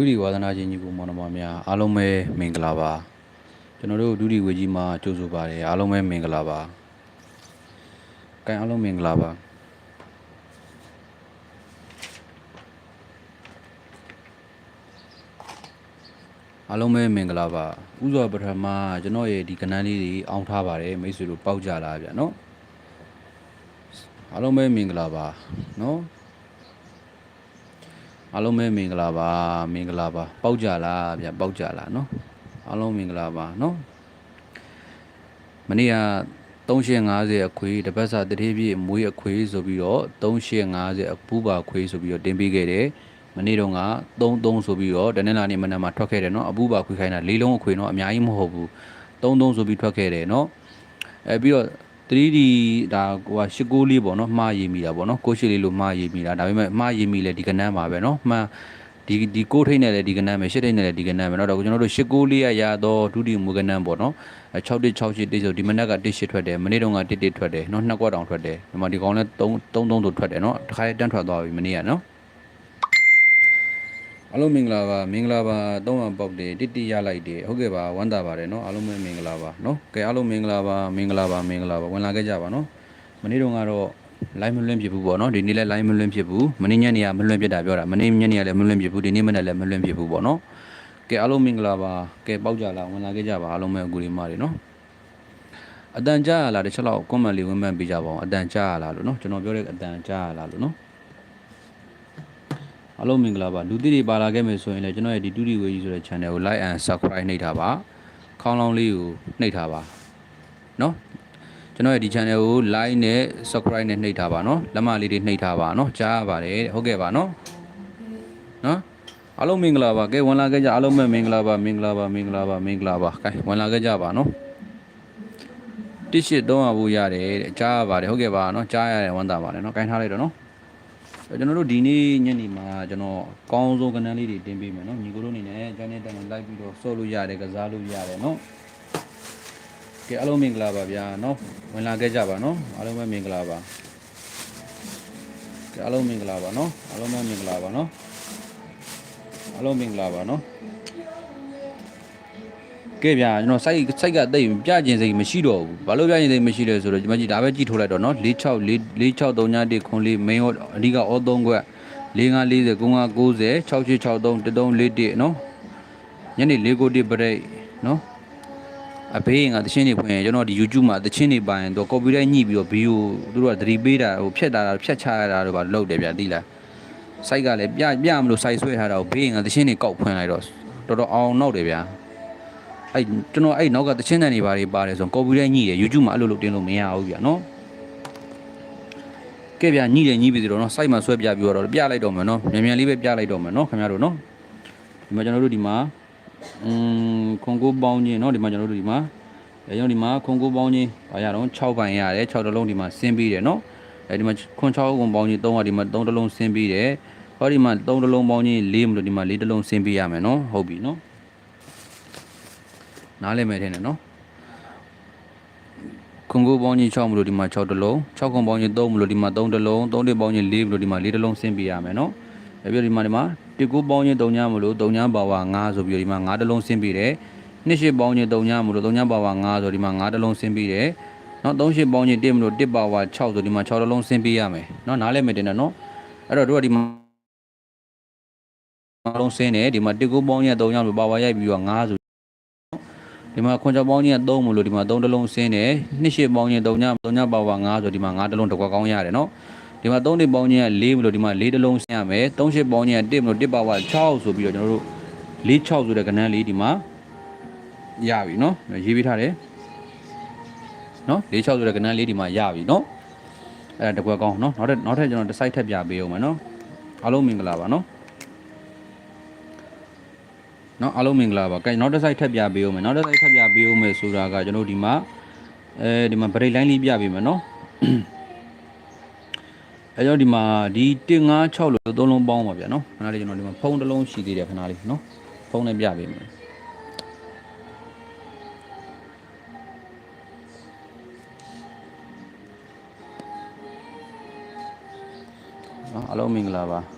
ဒုတိယဝါသနာချင်းညီကိုမောင်နှမများအားလုံးပဲမင်္ဂလာပါကျွန်တော်တို့ဒုတိယဝေကြီးမှာကြိုဆိုပါတယ်အားလုံးပဲမင်္ဂလာပါကဲအားလုံးမင်္ဂလာပါအားလုံးပဲမင်္ဂလာပါဥစွာပထမကျွန်တော်ရဲ့ဒီကဏ္ဍလေးတွေအောင်းထားပါတယ်မိတ်ဆွေတို့ပေါက်ကြလားဗျာနော်အားလုံးပဲမင်္ဂလာပါနော် အားလုံးပဲမင်္ဂလာပါမင်္ဂလာပါပေါက်ကြလားဗျပေါက်ကြလားเนาะအားလုံးမင်္ဂလာပါเนาะမနေ့က350အခွေတပတ်စာတတိပြည့်မွေးအခွေဆိုပြီးတော့350အပူပါခွေဆိုပြီးတော့တင်ပေးခဲ့တယ်မနေ့တော့က33ဆိုပြီးတော့တနင်္လာနေ့မနက်မှာထွက်ခဲ့တယ်เนาะအပူပါခွေခိုင်းတာ၄လုံးအခွေเนาะအများကြီးမဟုတ်ဘူး33ဆိုပြီးထွက်ခဲ့တယ်เนาะအဲပြီးတော့ 3D ဒါဟိုဟာရှစ်ကိုလေးပေါ့နော်မှားရည်မိတာပေါ့နော်ကိုရှိလေးလို့မှားရည်မိတာဒါပေမဲ့မှားရည်မိလဲဒီကနန်းပါပဲနော်မှန်ဒီဒီကိုထိတ်နဲ့လည်းဒီကနန်းပဲရှစ်ထိတ်နဲ့လည်းဒီကနန်းပဲเนาะတော့ကျွန်တော်တို့ရှစ်ကိုလေးရရတော့ဒုတိယမူကနန်းပေါ့နော်အဲ6တစ်6 8တစ်ဆိုဒီမနက်ကတစ်8ထွက်တယ်မနေ့တုန်းကတစ်တစ်ထွက်တယ်เนาะနှစ်ကွက်တောင်ထွက်တယ်ဒီမှာဒီကောင်လဲ3 3 3ဆိုထွက်တယ်เนาะတစ်ခါတန်းထွက်သွားပြီမနေ့ကเนาะ အားလုံးမင်္ဂလာပါမင်္ဂလာပါသုံးအောင်ပေါက်တယ်တစ်တိရလိုက်တယ်ဟုတ်ကဲ့ပါဝမ်းသာပါတယ်เนาะအားလုံးပဲမင်္ဂလာပါเนาะကဲအားလုံးမင်္ဂလာပါမင်္ဂလာပါမင်္ဂလာပါဝင်လာခဲ့ကြပါเนาะမနေ့တုန်းကတော့ line မလွင့်ဖြစ်ဘူးပေါ့เนาะဒီနေ့လည်း line မလွင့်ဖြစ်ဘူးမနေ့ညနေကမလွင့်ဖြစ်တာပြောတာမနေ့ညနေကလည်းမလွင့်ဖြစ်ဘူးဒီနေ့မနေ့လည်းမလွင့်ဖြစ်ဘူးပေါ့เนาะကဲအားလုံးမင်္ဂလာပါကဲပေါက်ကြလားဝင်လာခဲ့ကြပါအားလုံးပဲအကူဒီမာတွေเนาะအတန်ကြားရလားတစ်ချက်လောက် comment လေးဝင်မှန်ပေးကြပါအောင်အတန်ကြားရလားလို့เนาะကျွန်တော်ပြောတဲ့အတန်ကြားရလားလို့เนาะ အားလုံးမင်္ဂလာပါလူသစ်တွေပါလာခဲ့မယ်ဆိုရင်လည်းကျွန်တော်ရဲ့ဒီတူဒီဝေးကြီးဆိုတဲ့ channel ကို like and subscribe နှိပ်ထားပါခေါင်းလောင်းလေးကိုနှိပ်ထားပါเนาะကျွန်တော်ရဲ့ဒီ channel ကို like နဲ့ subscribe နဲ့နှိပ်ထားပါเนาะလက်မလေးတွေနှိပ်ထားပါเนาะကြားရပါတယ်တဲ့ဟုတ်ကဲ့ပါเนาะเนาะအားလုံးမင်္ဂလာပါကဲဝင်လာခဲ့ကြအားလုံးပဲမင်္ဂလာပါမင်္ဂလာပါမင်္ဂလာပါမင်္ဂလာပါကဲဝင်လာခဲ့ကြပါเนาะတစ်ရှစ်300ဘူးရတယ်တဲ့ကြားရပါတယ်ဟုတ်ကဲ့ပါเนาะကြားရတယ်ဝန်တာပါတယ်เนาะကိုင်းထားလိုက်တော့เนาะ ကျွန်တော်တို့ဒီနေ့ညနေမှာကျွန်တော်ကောင်းဆုံးကဏ္ဍလေးတွေတင်ပေးမယ်နော်ညီကိုတို့အနေနဲ့ကျန်တဲ့တန်လိုက်ပြီးတော့ဆော့လို့ရတယ်ကစားလို့ရတယ်နော်ကဲအားလုံးမင်္ဂလာပါဗျာနော်ဝင်လာခဲ့ကြပါနော်အားလုံးပဲမင်္ဂလာပါကဲအားလုံးမင်္ဂလာပါနော်အားလုံးပဲမင်္ဂလာပါနော်အားလုံးမင်္ဂလာပါနော် ကဲဗျာကျွန်တော်စိုက်စိုက်ကတိတ်ပြကျင်စိတ်မရှိတော့ဘူးဘာလို့ပြကျင်စိတ်မရှိလဲဆိုတော့ဒီမှာကြည့်ဒါပဲကြည့်ထိုးလိုက်တော့နော်46 4639ခွန်လေး main အဓိကအော3ခွက်4540 9590 6863 1341နော်ညနေ4ကိုတိပရိတ်နော်အဘေးငါတချင်းတွေဖွင့်ရင်ကျွန်တော်ဒီ YouTube မှာတချင်းတွေပါရင်တော့ copyright ညှိပြီးတော့ view သူတို့ကသတိပေးတာဟိုဖြတ်တာဖြတ်ချရတာတော့ဗာလောက်တယ်ဗျာသိလား site ကလည်းပြပြမလို့ site ဆွဲထားတာကိုဘေးငါတချင်းတွေကောက်ဖွင့်လိုက်တော့တော်တော်အောင်နောက်တယ်ဗျာ အဲ့ကျွန်တော်အဲ့နောက်ကတချင်းတန်တွေဘာတွေပါတယ်ဆိုတော့ copy လိုက်ညှိတယ် YouTube မှာအဲ့လိုလုပ်တင်လို့မရဘူးဗျာနော်ကဲဗျာညှိတယ်ညှိပြီဆိုတော့နော် site မှာဆွဲပြပြီးတော့ပြလိုက်တော့မယ်နော်မြန်မြန်လေးပဲပြလိုက်တော့မယ်နော်ခင်ဗျားတို့နော်ဒီမှာကျွန်တော်တို့ဒီမှာอืมခွန်ကိုပေါင်းချင်းเนาะဒီမှာကျွန်တော်တို့ဒီမှာအဲကျွန်တော်ဒီမှာခွန်ကိုပေါင်းချင်းဘာရတော့6ပိုင်ရတယ်6တလုံးဒီမှာဆင်းပြီးတယ်เนาะအဲဒီမှာခွန်6ခွန်ပေါင်းချင်း3ကဒီမှာ3တလုံးဆင်းပြီးတယ်ဟောဒီမှာ3တလုံးပေါင်းချင်း4မလို့ဒီမှာ4တလုံးဆင်းပြီးရမယ်เนาะဟုတ်ပြီเนาะ နားလည်မယ်ထင်တယ်နော်ခွန်ကိုပေါင်းကြီး6မလို့ဒီမှာ6တလုံး6ခွန်ပေါင်းကြီး3မလို့ဒီမှာ3တလုံး3တစ်ပေါင်းကြီး4မလို့ဒီမှာ4တလုံးဆင်းပြရမယ်နော်အဲပြီးတော့ဒီမှာဒီမှာတကူပေါင်းကြီး3ညမလို့3ညပါဝါ9ဆိုပြီးတော့ဒီမှာ9တလုံးဆင်းပြတယ်နှစ်ရှိပေါင်းကြီး3ညမလို့3ညပါဝါ9ဆိုဒီမှာ9တလုံးဆင်းပြတယ်နော်3ရှိပေါင်းကြီး1မလို့1ပါဝါ6ဆိုဒီမှာ6တလုံးဆင်းပြရမယ်နော်နားလည်မယ်တင်တယ်နော်အဲ့တော့တို့ကဒီမှာလုံးဆင်းတယ်ဒီမှာတကူပေါင်းကြီး3ညမလို့ပါဝါရိုက်ပြီးတော့9ဆို ဒီမှာခွန်ချောင်းပေါင်းကြီးက3မလို့ဒီမှာ3တလုံးဆင်းတယ်နှစ်ရှစ်ပေါင်းကြီး3ည3ညပါပါ9ဆိုဒီမှာ9တလုံးတစ်ခွက်ကောင်းရတယ်နော်ဒီမှာ3နှစ်ပေါင်းကြီးက4မလို့ဒီမှာ4တလုံးဆင်းရမယ်3ရှစ်ပေါင်းကြီးက1မလို့1ပါပါ6ဆိုပြီးတော့ကျွန်တော်တို့4 6ဆိုတဲ့ကဏ္ဍလေးဒီမှာရပြီနော်ရေးပေးထားတယ်နော်4 6ဆိုတဲ့ကဏ္ဍလေးဒီမှာရပြီနော်အဲ့ဒါတစ်ခွက်ကောင်းနော်နောက်ထပ်နောက်ထပ်ကျွန်တော်တစ်စိုက်ထပ်ပြပေးအောင်မယ်နော်အားလုံးမင်္ဂလာပါနော် เนาะအားလုံးမင်္ဂလာပါ။ကဲနောက်တစ်ဆိုင်ထပ်ပြပေးဦးမယ်။နောက်တစ်ဆိုင်ထပ်ပြပေးဦးမယ်ဆိုတာကကျွန်တော်တို့ဒီမှာအဲဒီမှာ break line လေးပြပေးမယ်เนาะ။အဲကြောင့်ဒီမှာဒီ156လို့သုံးလုံးပေါင်းပါဗျာเนาะ။ခဏလေးကျွန်တော်ဒီမှာဖုန်းတစ်လုံးရှိသေးတယ်ခဏလေးเนาะ။ဖုန်းနဲ့ပြပေးမယ်။เนาะအားလုံးမင်္ဂလာပါ။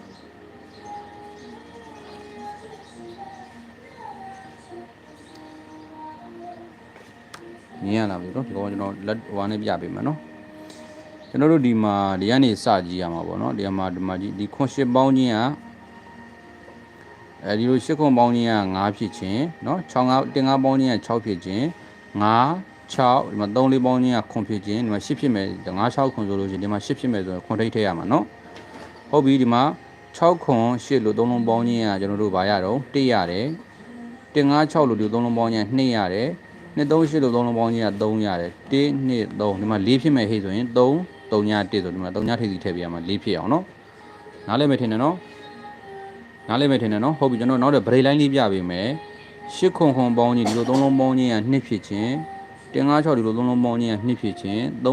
မြင်ရလားမသိဘူးเนาะဒီကောင်ကျွန်တော်လက်ဟိုကနေပြပေးမယ်เนาะကျွန်တော်တို့ဒီမှာဒီကနေစကြည့်ရမှာပေါ့เนาะဒီမှာဒီမှာကြည့်ဒီခွန်ရှစ်ပေါင်းချင်းကအဲဒီလိုရှစ်ခွန်ပေါင်းချင်းက9ဖြစ်ခြင်းเนาะ6 5တင်9ပေါင်းချင်းက6ဖြစ်ခြင်း9 6ဒီမှာ3 4ပေါင်းချင်းကခွန်ဖြစ်ခြင်းဒီမှာ10ဖြစ်မယ်9 6ခွန်ဆိုလို့ရှိရင်ဒီမှာ10ဖြစ်မယ်ဆိုရင်ခွန်ထိတ်ထည့်ရမှာเนาะဟုတ်ပြီဒီမှာ6ခွန်8လို့3လုံးပေါင်းချင်းကကျွန်တော်တို့ဗာရတော့1ရတယ်တင်9 6လို့ဒီ3လုံးပေါင်းချင်းက2ရတယ် 238လို့သုံးလုံးပေါင်းကြီးက3ရတယ်1 2 3ဒီမှာ4ဖြစ်မဲ့ဟေ့ဆိုရင်3 3ည1ဆိုဒီမှာ3ညထိပ်စီထည့်ပြရမှာ4ဖြစ်အောင်နော်နားလည်မယ်ထင်တယ်နော်နားလည်မယ်ထင်တယ်နော်ဟုတ်ပြီကျွန်တော်နောက်တဲ့ break line လေးပြပေးမယ်ရှစ်ခုံခုံပေါင်းကြီးဒီလိုသုံးလုံးပေါင်းကြီးက2ဖြစ်ခြင်း156ဒီလိုသုံးလုံးပေါင်းကြီးက2ဖြစ်ခြင်း3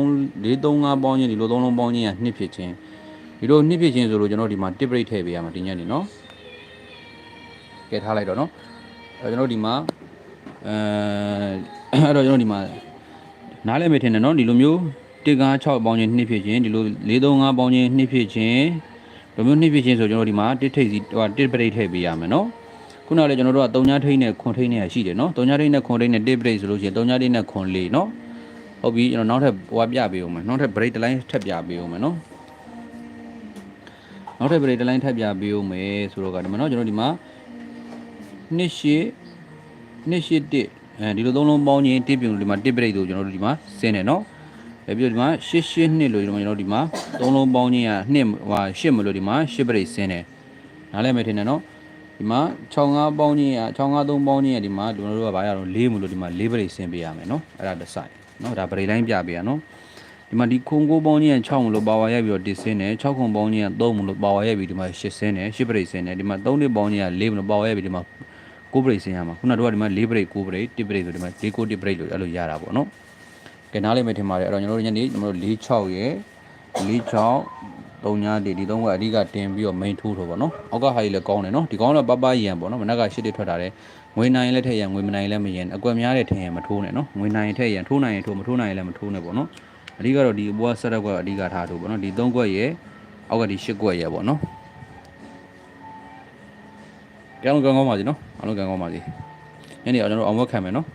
435ပေါင်းကြီးဒီလိုသုံးလုံးပေါင်းကြီးက2ဖြစ်ခြင်းဒီလို2ဖြစ်ခြင်းဆိုလို့ကျွန်တော်ဒီမှာ tip break ထည့်ပေးရမှာဒီညနေနော်ကဲထားလိုက်တော့နော်အဲကျွန်တော်ဒီမှာ အဲအဲ့တော့ကျွန်တော်ဒီမှာနားလည်မယ်ထင်တယ်နော်ဒီလိုမျိုး1ကား6ပေါင်းချင်း2ဖြစ်ချင်းဒီလို435ပေါင်းချင်း2ဖြစ်ချင်းဒီလိုမျိုး2ဖြစ်ချင်းဆိုကျွန်တော်ဒီမှာတစ်ထိပ်စီဟိုတစ်ပရိတ်ထည့်ပေးရမယ်နော်ခုနကလည်းကျွန်တော်တို့က3ညထိပ်နဲ့ခွန်ထိပ်နဲ့ရှိတယ်နော်3ညထိပ်နဲ့ခွန်ထိပ်နဲ့တစ်ပရိတ်ဆိုလို့ရှိရင်3ညထိပ်နဲ့ခွန်4နော်ဟုတ်ပြီကျွန်တော်နောက်ထပ်ဟိုပြပေးအောင်မယ်နောက်ထပ် break တစ်လိုင်းထပ်ပြပေးအောင်မယ်နော်နောက်ထပ် break တစ်လိုင်းထပ်ပြပေးအောင်မယ်ဆိုတော့ကဒီမှာနော်ကျွန်တော်ဒီမှာ2ရှိ2ရှိ 1အဲဒီလိုသုံးလုံးပေါင်းချင်းတစ်ပြုံဒီမှာတစ်ပရိတ်တို့ကျွန်တော်တို့ဒီမှာစင်းတယ်နော်အဲပြီးတော့ဒီမှာရှစ်ရှစ်နှစ်လို့ကျွန်တော်တို့ဒီမှာသုံးလုံးပေါင်းချင်းကနှစ်ဟိုရှစ်မလို့ဒီမှာရှစ်ပရိတ်စင်းတယ်နားလည်မယ်ထင်တယ်နော်ဒီမှာ65ပေါင်းချင်းက653ပေါင်းချင်းကဒီမှာကျွန်တော်တို့ကဘာရတော့4မလို့ဒီမှာ4ပရိတ်စင်းပေးရမယ်နော်အဲ့ဒါတစ်ဆိုင်နော်ဒါပရိတ်လိုင်းပြပေးရနော်ဒီမှာဒီခုံကိုပေါင်းချင်းက6မလို့ပါဝါရိုက်ပြီးတော့တစ်စင်းတယ်6ခုပေါင်းချင်းက3မလို့ပါဝါရိုက်ပြီးဒီမှာ8စင်းတယ်8ပရိတ်စင်းတယ်ဒီမှာ3နှစ်ပေါင်းချင်းက4မလို့ပါဝါရိုက်ပြီးဒီမှာ 9ပရိတ်စင်းရမှာခုနကတော့ဒီမှာ4ပရိတ်9ပရိတ်1ပရိတ်ဆိုဒီမှာ4 9 1ပရိတ်လို့အဲ့လိုရတာပေါ့နော်ကဲနားလေးမထင်ပါတယ်အဲ့တော့ကျွန်တော်တို့ညနေကျွန်တော်တို့4 6ရယ်4 6 3ညာဒီဒီသုံးကအဓိကတင်ပြီးတော့ main ထိုးထိုးပေါ့နော်အောက်ကဟာကြီးလည်းကောင်းတယ်နော်ဒီကောင်းတော့ပပရန်ပေါ့နော်မနက်ကရှစ်တစ်ထွက်တာတယ်ငွေနိုင်လည်းထည့်ရန်ငွေမနိုင်လည်းမရန်အကွက်များတဲ့ထင်ရန်မထိုးနဲ့နော်ငွေနိုင်ထည့်ရန်ထိုးနိုင်ရင်ထိုးမထိုးနိုင်ရင်လည်းမထိုးနဲ့ပေါ့နော်အဓိကတော့ဒီအပေါ်ဆက်ရက်ကွက်အဓိကထားထိုးပေါ့နော်ဒီသုံးကွက်ရယ်အောက်ကဒီရှစ်ကွက်ရယ်ပေါ့နော် ကြောင်းကောင်းကောင်းပါစီနော်အားလုံးကောင်းကောင်းပါစီညနေအောင်ကျွန်တော်အောင်ဝက်ခံမယ်နော်